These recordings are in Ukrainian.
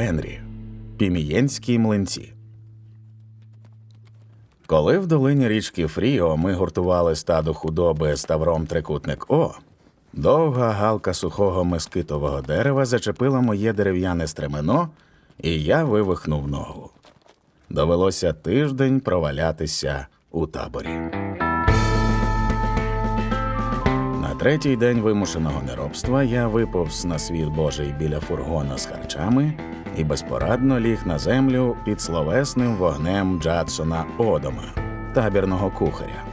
Генрі Пімієнські млинці. Коли в долині річки Фріо ми гуртували стадо худоби ставром трикутник О, довга галка сухого мескитового дерева зачепила моє дерев'яне стремено, і я вивихнув ногу. Довелося тиждень провалятися у таборі. На третій день вимушеного неробства я виповз на світ Божий біля фургона з харчами і безпорадно ліг на землю під словесним вогнем Джадсона Одома, табірного кухаря.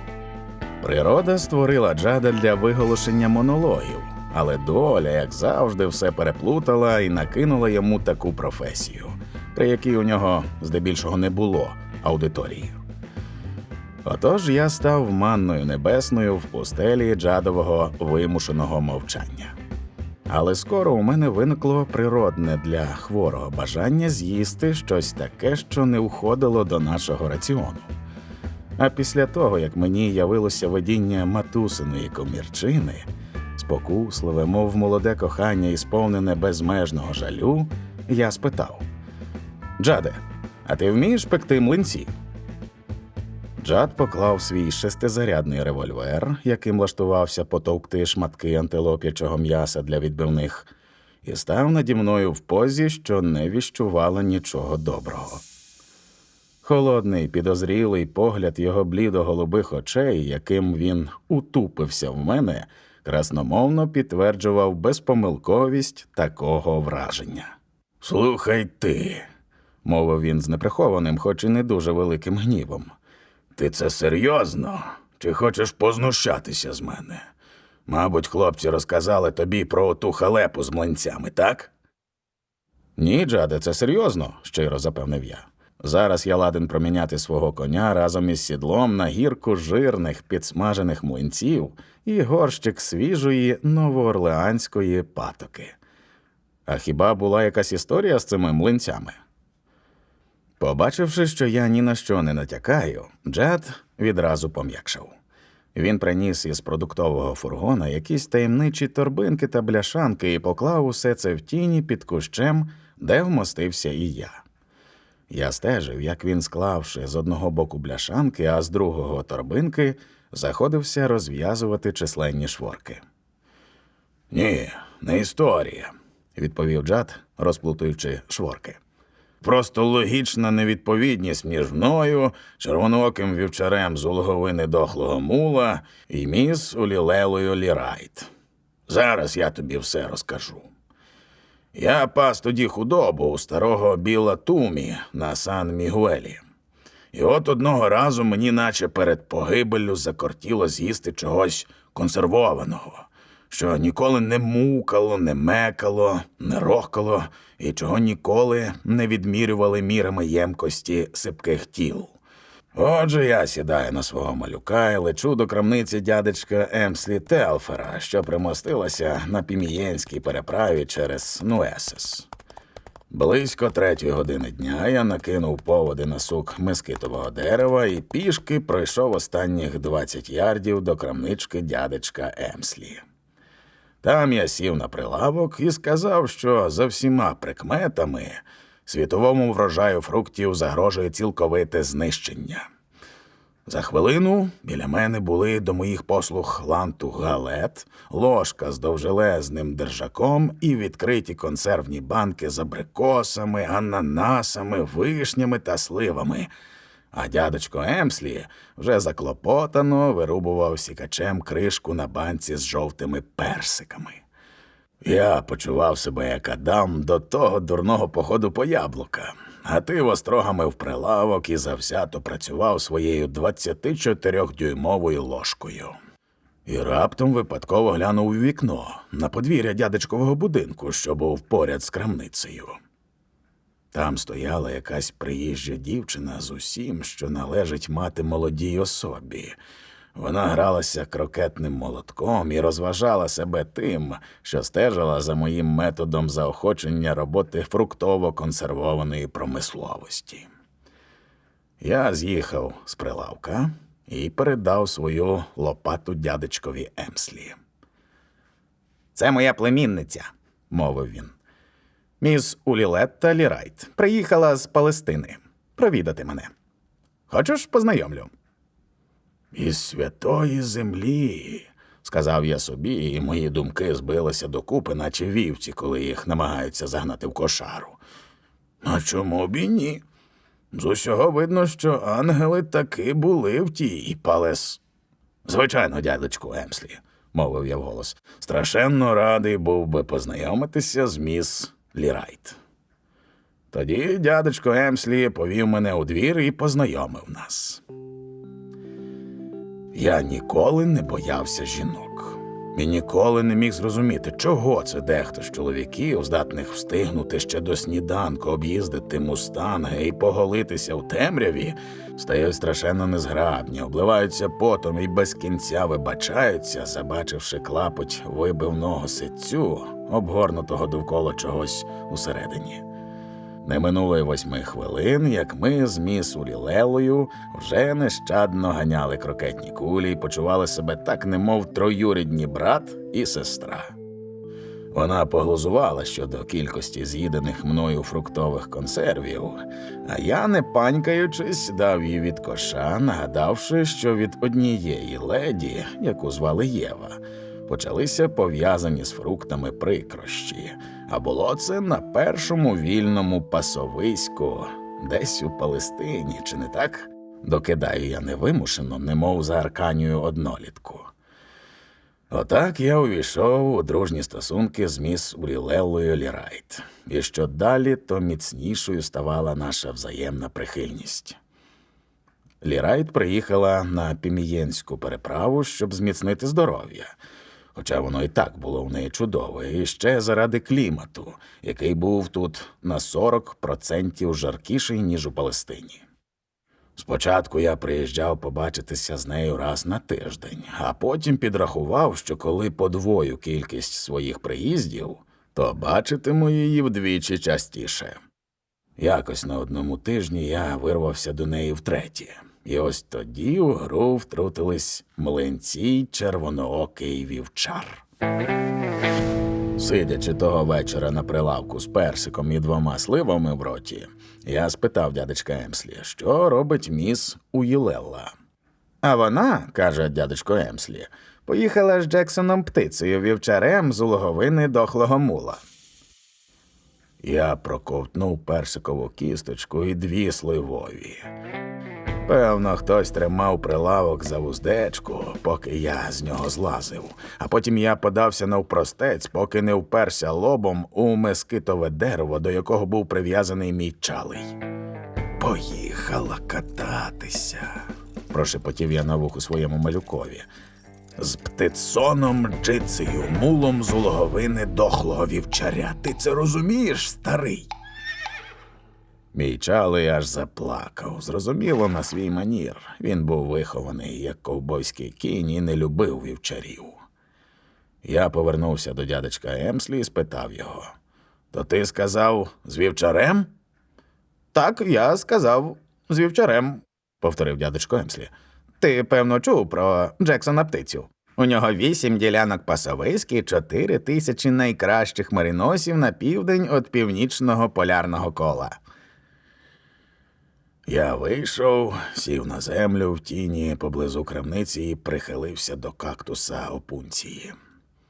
Природа створила Джада для виголошення монологів, але доля, як завжди, все переплутала і накинула йому таку професію, при якій у нього здебільшого не було аудиторії. Отож я став манною небесною в пустелі джадового вимушеного мовчання. Але скоро у мене виникло природне для хворого бажання з'їсти щось таке, що не входило до нашого раціону. А після того, як мені явилося видіння матусиної комірчини, спокусливе, мов молоде кохання, і сповнене безмежного жалю, я спитав: Джаде, а ти вмієш пекти млинці? Джад поклав свій шестизарядний револьвер, яким влаштувався потовкти шматки антилоп'ячого м'яса для відбивних, і став наді мною в позі, що не віщувала нічого доброго. Холодний, підозрілий погляд його блідо-голубих очей, яким він утупився в мене, красномовно підтверджував безпомилковість такого враження. Слухай ти, мовив він з неприхованим, хоч і не дуже великим гнівом. Ти це серйозно? Чи хочеш познущатися з мене? Мабуть, хлопці розказали тобі про ту халепу з млинцями, так? Ні, Джаде, це серйозно, щиро запевнив я. Зараз я ладен проміняти свого коня разом із сідлом на гірку жирних підсмажених млинців і горщик свіжої новоорлеанської патоки. А хіба була якась історія з цими млинцями? Побачивши, що я ні на що не натякаю, Джад відразу пом'якшав. Він приніс із продуктового фургона якісь таємничі торбинки та бляшанки і поклав усе це в тіні під кущем, де вмостився і я. Я стежив, як він, склавши з одного боку бляшанки, а з другого торбинки, заходився розв'язувати численні шворки. Ні, не історія, відповів Джад, розплутуючи шворки. Просто логічна невідповідність між мною, червонооким вівчарем з улоговини дохлого мула і міс Улілелою Лірайт. Зараз я тобі все розкажу. Я пас тоді худобу у старого біла Тумі на Сан Мігуелі. І от одного разу мені, наче перед погибеллю, закортіло з'їсти чогось консервованого, що ніколи не мукало, не мекало, не рохкало, і чого ніколи не відмірювали мірами ємкості сипких тіл. Отже, я сідаю на свого малюка і лечу до крамниці дядечка Емслі Телфера, що примостилася на пімієнській переправі через Нуесес. Близько третьої години дня я накинув поводи на сук мескитового дерева і пішки пройшов останніх 20 ярдів до крамнички дядечка Емслі. Там я сів на прилавок і сказав, що за всіма прикметами світовому врожаю фруктів загрожує цілковите знищення. За хвилину біля мене були до моїх послуг лантух галет, ложка з довжелезним держаком і відкриті консервні банки з абрикосами, ананасами, вишнями та сливами. А дядечко Емслі вже заклопотано вирубував сікачем кришку на банці з жовтими персиками. Я почував себе як Адам до того дурного походу по яблука, а ти вострогами в прилавок і завзято працював своєю 24-дюймовою ложкою. І раптом випадково глянув у вікно на подвір'я дядечкового будинку, що був поряд з крамницею. Там стояла якась приїжджа дівчина з усім, що належить мати молодій особі. Вона гралася крокетним молотком і розважала себе тим, що стежила за моїм методом заохочення роботи фруктово-консервованої промисловості. Я з'їхав з прилавка і передав свою лопату дядечкові Емслі. Це моя племінниця, мовив він. Міс Улілетта Лірайт приїхала з Палестини провідати мене. Хочеш, познайомлю? Із святої землі, сказав я собі, і мої думки збилися докупи, наче вівці, коли їх намагаються загнати в кошару. А чому б і ні? З усього видно, що ангели таки були в тій палес. Звичайно, дядечку Емслі, мовив я вголос. Страшенно радий був би познайомитися з міс Лірайт. Тоді дядечко Емслі повів мене у двір і познайомив нас. Я ніколи не боявся жінок. І ніколи не міг зрозуміти, чого це дехто з чоловіків, здатних встигнути ще до сніданку, об'їздити мустанги і поголитися в темряві, стають страшенно незграбні, обливаються потом і без кінця вибачаються, забачивши клапоть вибивного ситцю, обгорнутого довкола чогось усередині. Не минуло й восьми хвилин, як ми з міс Улілелою вже нещадно ганяли крокетні кулі і почували себе так, немов троюрідні брат і сестра. Вона поглузувала щодо кількості з'їдених мною фруктових консервів, а я, не панькаючись, дав їй від коша, нагадавши, що від однієї леді, яку звали Єва, почалися пов'язані з фруктами прикрощі, а було це на першому вільному пасовиську, десь у Палестині, чи не так? Докидаю я невимушено, немов за арканію однолітку. Отак я увійшов у дружні стосунки з міс Урілеллою Лірайт, і що далі, то міцнішою ставала наша взаємна прихильність. Лірайт приїхала на пімієнську переправу, щоб зміцнити здоров'я, хоча воно і так було в неї чудове, і ще заради клімату, який був тут на 40% жаркіший, ніж у Палестині. Спочатку я приїжджав побачитися з нею раз на тиждень, а потім підрахував, що коли подвою кількість своїх приїздів, то бачитиму її вдвічі частіше. Якось на одному тижні я вирвався до неї втретє, і ось тоді у гру втрутились млинці й червоноокий вівчар. Сидячи того вечора на прилавку з персиком і двома сливами в роті, я спитав дядечка Емслі, що робить міс Уїлелла. А вона, каже дядечко Емслі, поїхала з Джексоном птицею вівчарем з улоговини дохлого мула. Я проковтнув персикову кісточку і дві сливові. Певно, хтось тримав прилавок за вуздечку, поки я з нього злазив, а потім я подався навпростець, поки не вперся лобом у мескитове дерево, до якого був прив'язаний мій чалий. Поїхала кататися, прошепотів я на вуху своєму малюкові. З птицоном джицею, мулом з улоговини дохлого вівчаря. Ти це розумієш, старий? Мій чалий аж заплакав. Зрозуміло, на свій манір. Він був вихований як ковбойський кінь і не любив вівчарів. Я повернувся до дядечка Емслі і спитав його: То ти сказав з вівчарем? Так, я сказав з вівчарем, повторив дядечко Емслі. Ти, певно, чув про Джексона птицю. У нього вісім ділянок пасовиськи, чотири тисячі найкращих мариносів на південь від північного полярного кола. Я вийшов, сів на землю в тіні поблизу крамниці і прихилився до кактуса опунції.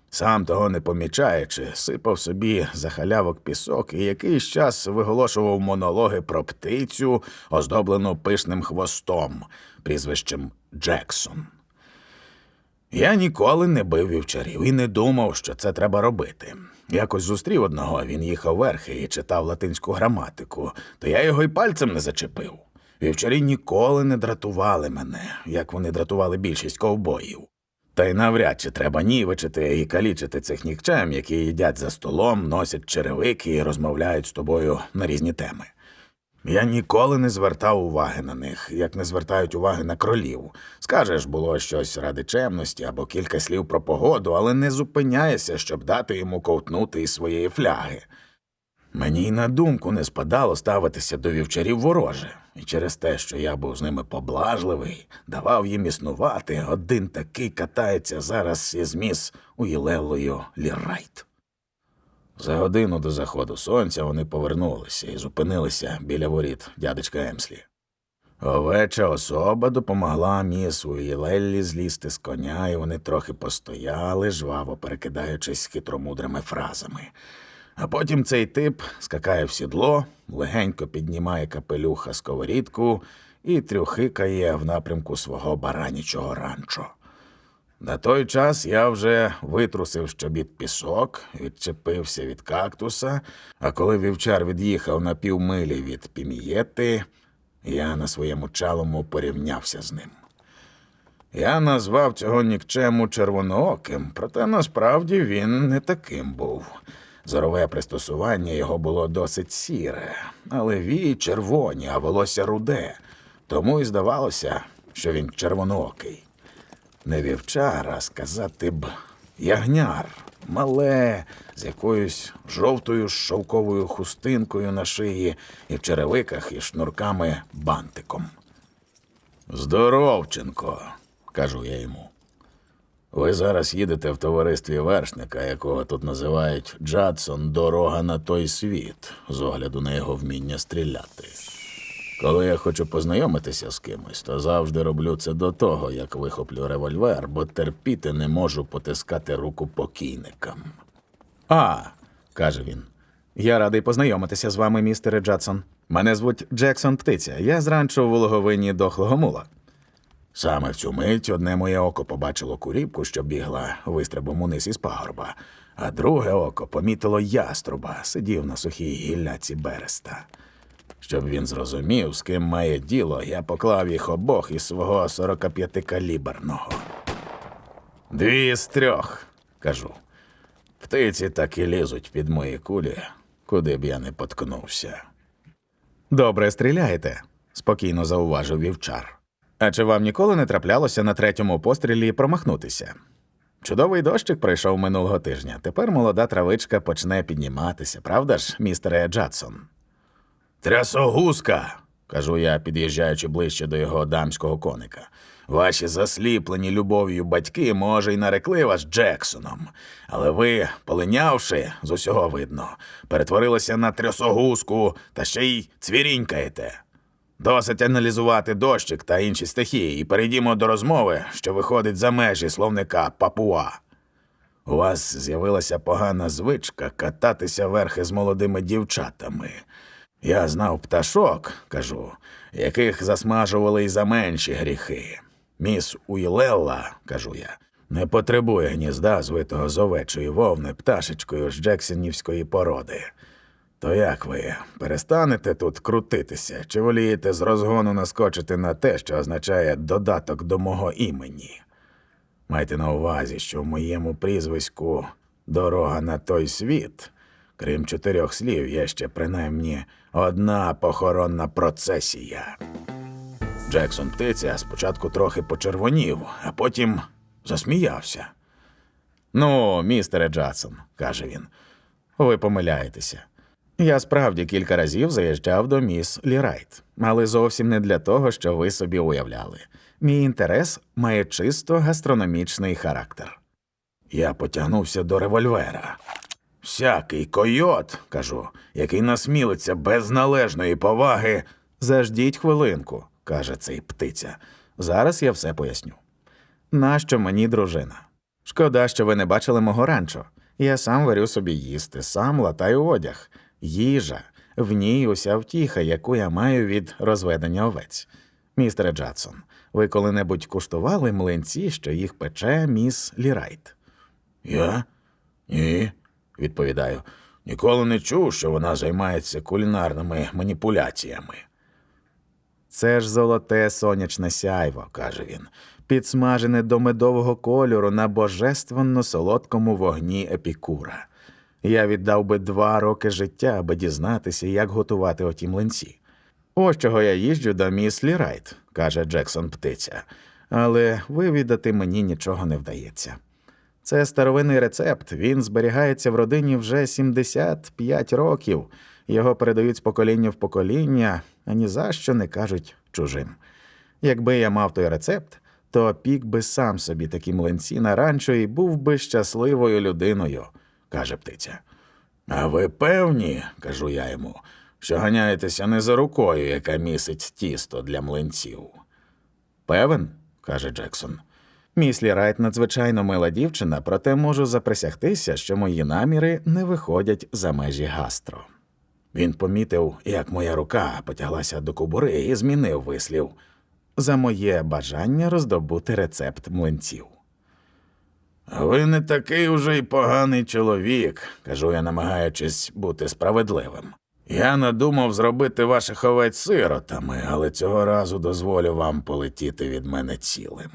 Сам того не помічаючи, сипав собі за халявок пісок і якийсь час виголошував монологи про птицю, оздоблену пишним хвостом, прізвищем Джексон. Я ніколи не бив вівчарів і не думав, що це треба робити. Якось зустрів одного, він їхав верхи і читав латинську граматику, то я його й пальцем не зачепив. Вівчарі ніколи не дратували мене, як вони дратували більшість ковбоїв. Та й навряд чи треба нівечити і калічити цих нікчем, які їдять за столом, носять черевики і розмовляють з тобою на різні теми. Я ніколи не звертав уваги на них, як не звертають уваги на кролів. Скажеш, було щось ради чемності або кілька слів про погоду, але не зупиняєшся, щоб дати йому ковтнути із своєї фляги. Мені й на думку не спадало ставитися до вівчарів вороже, і через те, що я був з ними поблажливий, давав їм існувати, один такий катається зараз із міс Уїлелою Лірайт. За годину до заходу сонця вони повернулися і зупинилися біля воріт дядечка Емслі. Овеча особа допомогла міс Уілеллі злізти з коня, і вони трохи постояли, жваво перекидаючись хитромудрими фразами. А потім цей тип скакає в сідло, легенько піднімає капелюха сковорідку і трюхикає в напрямку свого баранічого ранчо. На той час я вже витрусив щобіт пісок, відчепився від кактуса, а коли вівчар від'їхав на півмилі від пімієти, я на своєму чалому порівнявся з ним. Я назвав цього нікчему червонооким, проте насправді він не таким був. Зорове пристосування його було досить сіре, але вії червоні, а волосся руде, тому і здавалося, що він червоноокий. Не вівчар, а сказати б ягняр, мале, з якоюсь жовтою шовковою хустинкою на шиї і в черевиках і шнурками бантиком. Здоровченко, кажу я йому. Ви зараз їдете в товаристві вершника, якого тут називають Джадсон Дорога на той світ, з огляду на його вміння стріляти. Коли я хочу познайомитися з кимось, то завжди роблю це до того, як вихоплю револьвер, бо терпіти не можу потискати руку покійникам. А, каже він. Я радий познайомитися з вами, містере Джадсон. Мене звуть Джексон Птиця. Я з ранчо в Вологовині дохлого мула. Саме в цю мить одне моє око побачило куріпку, що бігла вистрибом униз із пагорба, а друге око помітило яструба, сидів на сухій гілляці береста. Щоб він зрозумів, з ким має діло, я поклав їх обох із свого 45-каліберного. Дві з трьох, кажу. Птиці так і лізуть під мої кулі, куди б я не поткнувся. Добре стріляєте, спокійно зауважив вівчар. А чи вам ніколи не траплялося на третьому пострілі промахнутися? Чудовий дощик пройшов минулого тижня. Тепер молода травичка почне підніматися, правда ж, містере Джадсон? Трясогузка, кажу я, під'їжджаючи ближче до його дамського коника. Ваші засліплені любов'ю батьки, може, й нарекли вас Джексоном, але ви, полинявши, з усього видно, перетворилися на трясогузку та ще й цвірінькаєте. Досить аналізувати дощик та інші стихії, і перейдімо до розмови, що виходить за межі словника Папуа. У вас з'явилася погана звичка кататися верхи з молодими дівчатами. Я знав пташок, кажу, яких засмажували й за менші гріхи. Міс Уілелла, кажу я, не потребує гнізда, звитого з овечої вовни пташечкою з Джексонівської породи. То як ви перестанете тут крутитися, чи волієте з розгону наскочити на те, що означає додаток до мого імені? Майте на увазі, що в моєму прізвиську дорога на той світ, крім чотирьох слів, є ще принаймні одна похоронна процесія. Джексон птиця спочатку трохи почервонів, а потім засміявся. Ну, містере Джадсон, каже він, ви помиляєтеся. Я справді кілька разів заїжджав до міс Лірайт, але зовсім не для того, що ви собі уявляли. Мій інтерес має чисто гастрономічний характер. Я потягнувся до револьвера. Всякий койот, кажу, який насмілиться без належної поваги. Заждіть хвилинку, каже цей птиця. Зараз я все поясню. Нащо мені дружина? Шкода, що ви не бачили мого ранчо. Я сам варю собі їсти, сам латаю одяг. Їжа. В ній уся втіха, яку я маю від розведення овець. Містере Джадсон, ви коли-небудь куштували млинці, що їх пече міс Лірайт? Я? Ні, відповідаю. Ніколи не чув, що вона займається кулінарними маніпуляціями. Це ж золоте сонячне сяйво, каже він, підсмажене до медового кольору на божественно солодкому вогні епікура. Я віддав би два роки життя, аби дізнатися, як готувати оті млинці. Ось чого я їжджу до міс Лірайт, каже Джексон птиця, але вивідати мені нічого не вдається. Це старовинний рецепт. Він зберігається в родині вже 75 років. Його передають з покоління в покоління, а ні за що не кажуть чужим. Якби я мав той рецепт, то пік би сам собі такі млинці на ранчо і був би щасливою людиною, каже птиця. А ви певні, кажу я йому, що ганяєтеся не за рукою, яка місить тісто для млинців. Певен, каже Джексон. Міслі Райт надзвичайно мила дівчина, проте можу заприсягтися, що мої наміри не виходять за межі гастро. Він помітив, як моя рука потяглася до кобури і змінив вислів за моє бажання роздобути рецепт млинців. Ви не такий уже й поганий чоловік, кажу я, намагаючись бути справедливим. Я надумав зробити ваших овець сиротами, але цього разу дозволю вам полетіти від мене цілим.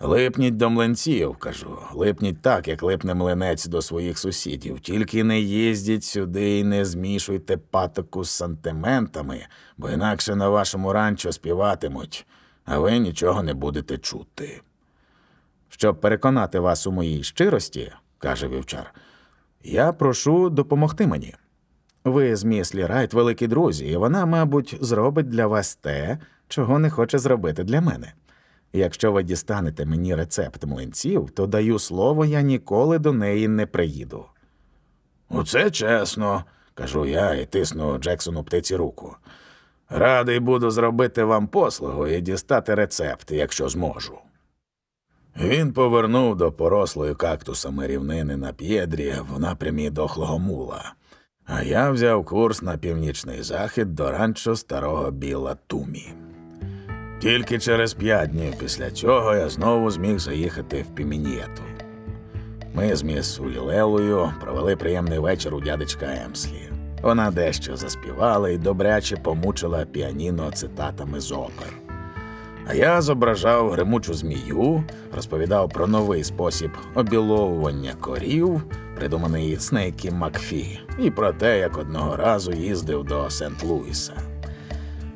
Липніть до млинців, кажу, липніть так, як липне млинець до своїх сусідів, тільки не їздіть сюди і не змішуйте патоку з сантиментами, бо інакше на вашому ранчо співатимуть, а ви нічого не будете чути. Щоб переконати вас у моїй щирості, каже вівчар, я прошу допомогти мені. Ви з міслі Райт великі друзі, і вона, мабуть, зробить для вас те, чого не хоче зробити для мене. Якщо ви дістанете мені рецепт млинців, то даю слово, я ніколи до неї не приїду. Оце чесно, кажу я і тисну Джексону птиці руку. Радий буду зробити вам послугу і дістати рецепт, якщо зможу. Він повернув до порослої кактусами рівнини на п'єдрі в напрямі дохлого мула, а я взяв курс на північний захід до ранчо старого біла Тумі. Тільки через п'ять днів після цього я знову зміг заїхати в Пімінієту. Ми з міс Улілелою провели приємний вечір у дядечка Емслі. Вона дещо заспівала і добряче помучила піаніно цитатами з опер. А я зображав гримучу змію, розповідав про новий спосіб обіловування корів, придуманий Снейкі Макфі, і про те, як одного разу їздив до Сент-Луіса.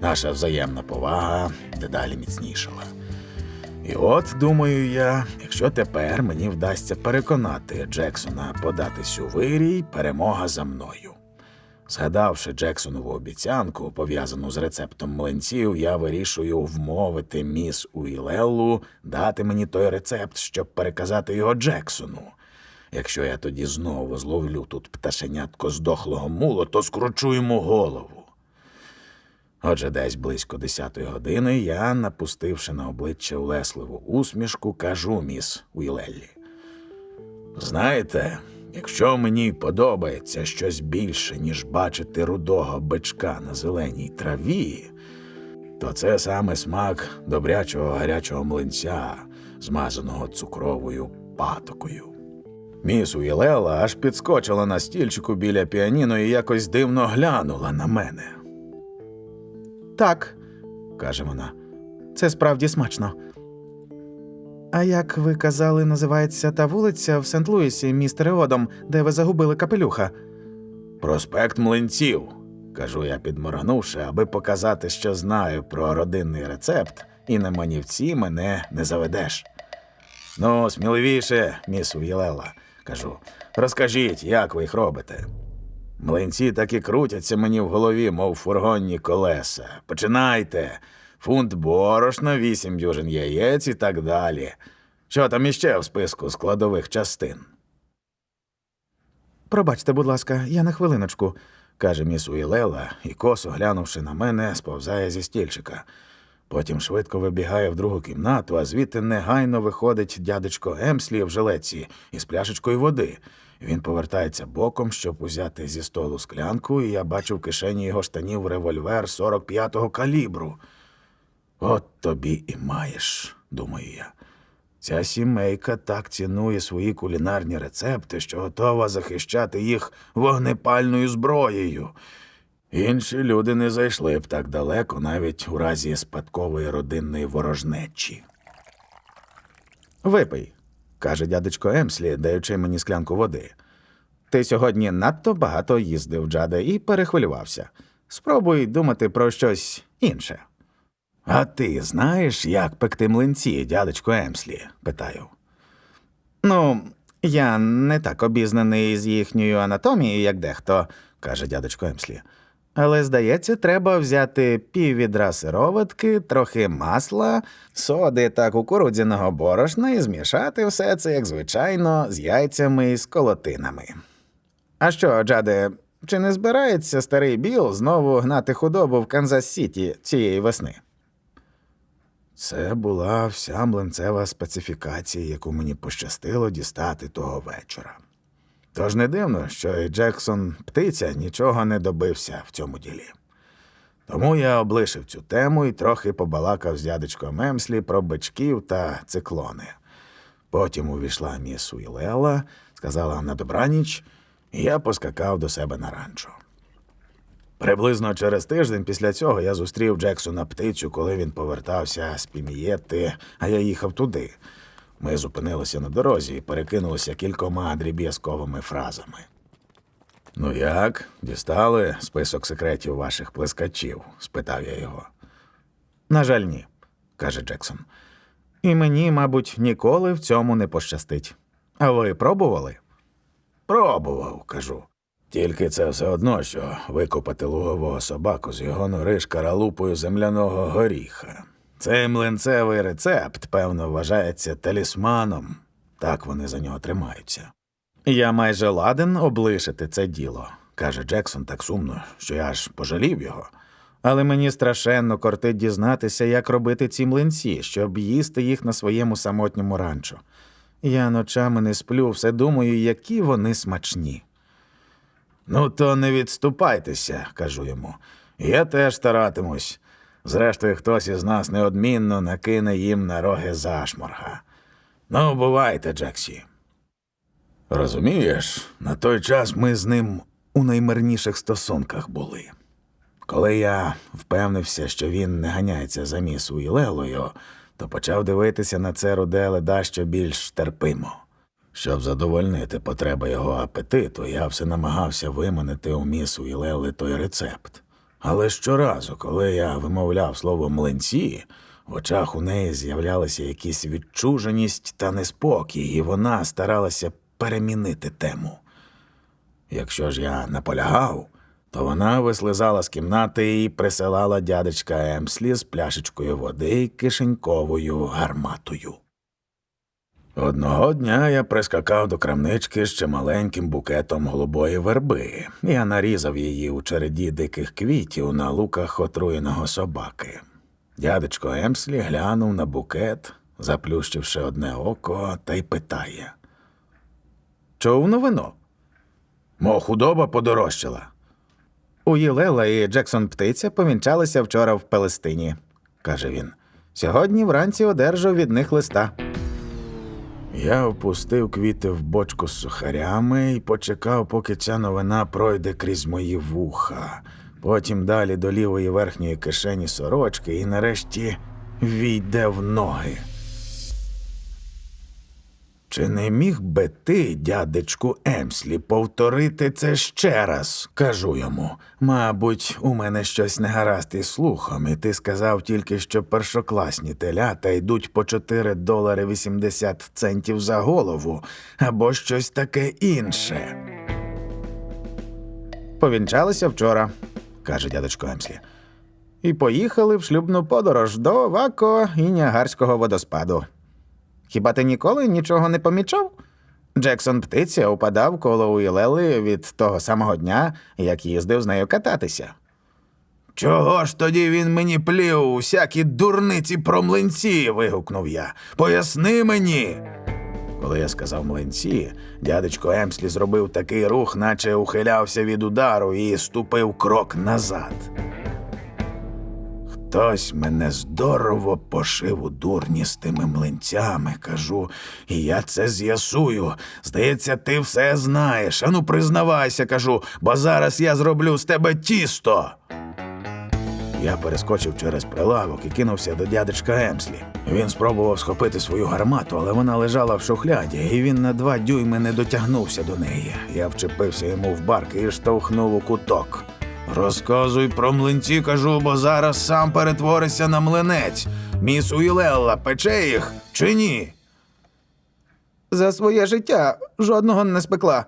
Наша взаємна повага дедалі міцнішала. І от, думаю я, якщо тепер мені вдасться переконати Джексона податись у вирій, перемога за мною. Згадавши Джексонову обіцянку, пов'язану з рецептом млинців, я вирішую вмовити міс Уілеллу дати мені той рецепт, щоб переказати його Джексону. Якщо я тоді знову зловлю тут пташенятко здохлого мулу, то скручу йому голову. Отже, десь близько десятої години я, напустивши на обличчя улесливу усмішку, кажу міс Уілеллі. Знаєте, якщо мені подобається щось більше, ніж бачити рудого бичка на зеленій траві, то це саме смак добрячого гарячого млинця, змазаного цукровою патокою. Міс Уілела аж підскочила на стільчику біля піаніно і якось дивно глянула на мене. Так, каже вона, це справді смачно. А як ви казали, називається та вулиця в Сент-Луісі, містере Одом, де ви загубили капелюха? Проспект млинців, кажу я, підморгнувши, аби показати, що знаю про родинний рецепт, і на манівці мене не заведеш. Ну, сміливіше, міс Уєлела, кажу, розкажіть, як ви їх робите. Млинці так і крутяться мені в голові, мов фургонні колеса. Починайте. Фунт борошна, вісім дюжин яєць і так далі. Що там іще в списку складових частин? Пробачте, будь ласка, я на хвилиночку, каже міс Уілела, і косо глянувши на мене, сповзає зі стільчика. Потім швидко вибігає в другу кімнату, а звідти негайно виходить дядечко Емслі в жилетці із пляшечкою води. Він повертається боком, щоб узяти зі столу склянку, і я бачу в кишені його штанів револьвер 45-го калібру. От тобі і маєш, думаю я. Ця сімейка так цінує свої кулінарні рецепти, що готова захищати їх вогнепальною зброєю. Інші люди не зайшли б так далеко, навіть у разі спадкової родинної ворожнечі. Випий, каже дядечко Емслі, даючи мені склянку води. Ти сьогодні надто багато їздив, Джаде, і перехвилювався. Спробуй думати про щось інше. А ти знаєш, як пекти млинці, дядечко Емслі? питаю. Ну, я не так обізнаний з їхньою анатомією, як дехто, каже дядечко Емслі. Але, здається, треба взяти піввідра сироватки, трохи масла, соди та кукурудзяного борошна і змішати все це, як звичайно, з яйцями і з колотинами. А що, Джаде, чи не збирається старий Біл знову гнати худобу в Канзас Сіті цієї весни? Це була вся млинцева специфікація, яку мені пощастило дістати того вечора. Тож не дивно, що і Джексон птиця нічого не добився в цьому ділі. Тому я облишив цю тему і трохи побалакав з дядечком Емслі про бичків та циклони. Потім увійшла міс Уілела, сказала на добраніч, і я поскакав до себе на ранчо. Приблизно через тиждень після цього я зустрів Джексона птицю, коли він повертався з Пімієти, а я їхав туди. Ми зупинилися на дорозі і перекинулися кількома дріб'язковими фразами. Ну як, дістали список секретів ваших плескачів? спитав я його. На жаль, ні, каже Джексон. І мені, мабуть, ніколи в цьому не пощастить. А ви пробували? Пробував, кажу. Тільки це все одно, що викопати лугового собаку з його нори шкаралупою земляного горіха. Цей млинцевий рецепт, певно, вважається талісманом. Так вони за нього тримаються. Я майже ладен облишити це діло, каже Джексон так сумно, що я аж пожалів його. Але мені страшенно кортить дізнатися, як робити ці млинці, щоб їсти їх на своєму самотньому ранчо. Я ночами не сплю, все думаю, які вони смачні. Ну, то не відступайтеся, кажу йому. Я теж старатимусь. Зрештою, хтось із нас неодмінно накине їм на роги зашморга. Ну, бувайте, Джексі. Розумієш, на той час ми з ним у наймирніших стосунках були. Коли я впевнився, що він не ганяється за міс Уілелою, то почав дивитися на це руде ледащо більш терпимо. Щоб задовольнити потреби його апетиту, я все намагався виманити у міс Уілели той рецепт. Але щоразу, коли я вимовляв слово млинці, в очах у неї з'являлася якась відчуженість та неспокій, і вона старалася перемінити тему. Якщо ж я наполягав, то вона вислизала з кімнати і присилала дядечка Емслі з пляшечкою води і кишеньковою гарматою. Одного дня я прискакав до крамнички з чималеньким букетом голубої верби. Я нарізав її у череді диких квітів на луках отруєного собаки. Дядечко Емслі глянув на букет, заплющивши одне око, та й питає. Чув новину? Мо худоба подорожчала. У Єлела і Джексон Птиця повінчалися вчора в Палестині, каже він. Сьогодні вранці одержав від них листа. Я впустив квіти в бочку з сухарями і почекав, поки ця новина пройде крізь мої вуха, потім далі до лівої верхньої кишені сорочки і нарешті війде в ноги. Чи не міг би ти, дядечку Емслі, повторити це ще раз? кажу йому. Мабуть, у мене щось не гаразд із слухом, і ти сказав тільки, що першокласні телята йдуть по 4 долари 80 центів за голову, або щось таке інше. Повінчалися вчора, каже дядечко Емслі. І поїхали в шлюбну подорож до Вако і Ніагарського водоспаду. Хіба ти ніколи нічого не помічав? Джексон птиця упадав коло Уілели від того самого дня, як їздив з нею кататися. Чого ж тоді він мені плів усякі дурниці про млинці? вигукнув я. Поясни мені. Коли я сказав млинці, дядечко Емслі зробив такий рух, наче ухилявся від удару і ступив крок назад. Хтось мене здорово пошив у дурні з тими млинцями, кажу, і я це з'ясую. Здається, ти все знаєш. Ану, признавайся, кажу, бо зараз я зроблю з тебе тісто. Я перескочив через прилавок і кинувся до дядечка Емслі. Він спробував схопити свою гармату, але вона лежала в шухляді, і він на два дюйми не дотягнувся до неї. Я вчепився йому в барк і штовхнув у куток. Розказуй про млинці, кажу, бо зараз сам перетворишся на млинець. Міс Уілелла пече їх чи ні? За своє життя жодного не спекла.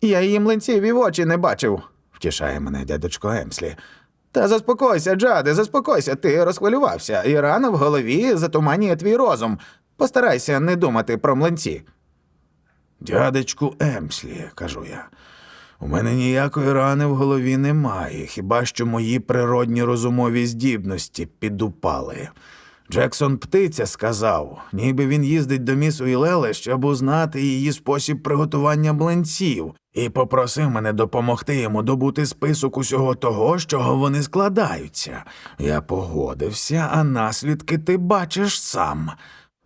Я її млинців і в очі не бачив, втішає мене дядечко Емслі. Та заспокойся, Джаде, заспокойся, ти розхвилювався, і рана в голові затуманює твій розум. Постарайся не думати про млинці. Дядечку Емслі, кажу я. У мене ніякої рани в голові немає, хіба що мої природні розумові здібності підупали. Джексон птиця сказав, ніби він їздить до міс Уілеле, щоб узнати її спосіб приготування млинців, і попросив мене допомогти йому добути список усього того, з чого вони складаються. Я погодився, а наслідки ти бачиш сам.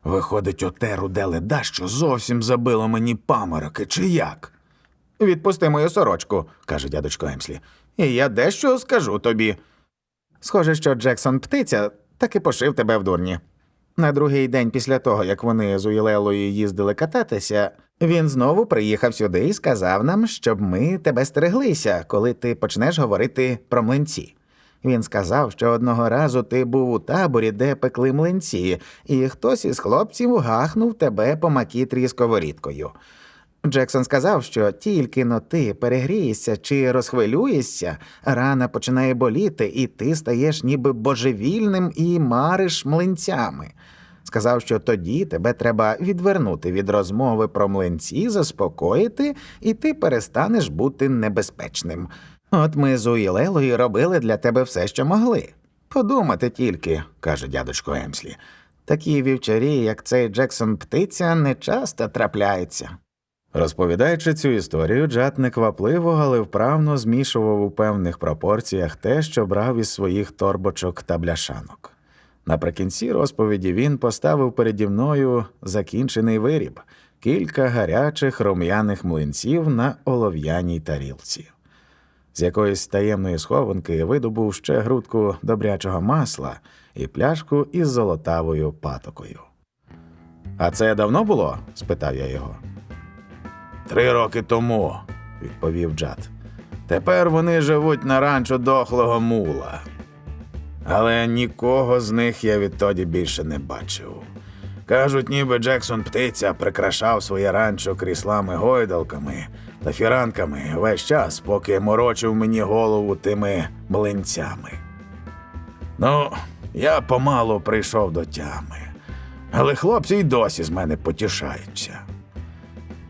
Виходить, оте руде леда, що зовсім забило мені памороки, чи як? Відпусти мою сорочку, каже дядечко Емслі. і я дещо скажу тобі. Схоже, що Джексон птиця таки пошив тебе в дурні. На другий день після того, як вони з Уілелою їздили кататися, він знову приїхав сюди і сказав нам, щоб ми тебе стереглися, коли ти почнеш говорити про млинці. Він сказав, що одного разу ти був у таборі, де пекли млинці, і хтось із хлопців гахнув тебе по макітрі сковорідкою. Джексон сказав, що тільки но ти перегрієшся чи розхвилюєшся, рана починає боліти, і ти стаєш ніби божевільним і мариш млинцями. Сказав, що тоді тебе треба відвернути від розмови про млинці, заспокоїти, і ти перестанеш бути небезпечним. От ми з Уілелою робили для тебе все, що могли. Подумати тільки, каже дядечко Емслі. Такі вівчарі, як цей Джексон птиця, не часто трапляються. Розповідаючи цю історію, Джад неквапливо, але вправно змішував у певних пропорціях те, що брав із своїх торбочок та бляшанок. Наприкінці розповіді він поставив переді мною закінчений виріб кілька гарячих рум'яних млинців на олов'яній тарілці. З якоїсь таємної схованки видобув ще грудку добрячого масла і пляшку із золотавою патокою. А це давно було? спитав я його. Три роки тому, відповів Джад. Тепер вони живуть на ранчо дохлого мула. Але нікого з них я відтоді більше не бачив. Кажуть, ніби Джексон птиця прикрашав своє ранчо кріслами гойдалками та фіранками весь час, поки морочив мені голову тими млинцями. Ну, я помалу прийшов до тями. Але хлопці й досі з мене потішаються.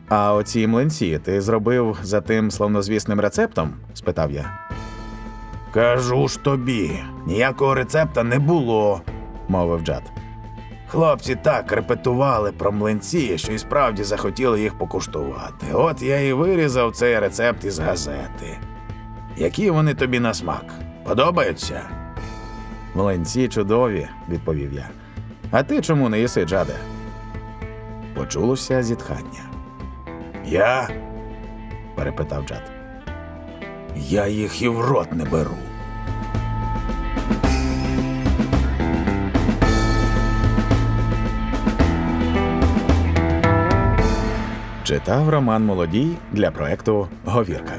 А оці млинці ти зробив за тим славнозвісним рецептом? спитав я. Кажу ж тобі, ніякого рецепта не було, мовив Джад. Хлопці так репетували про млинці, що й справді захотіли їх покуштувати. От я і вирізав цей рецепт із газети. Які вони тобі на смак? Подобаються? Млинці чудові, відповів я. А ти чому не їси, Джаде? Почулося зітхання. Я? перепитав Джад. Я їх і в рот не беру. Читав Роман Молодій для проекту Говірка.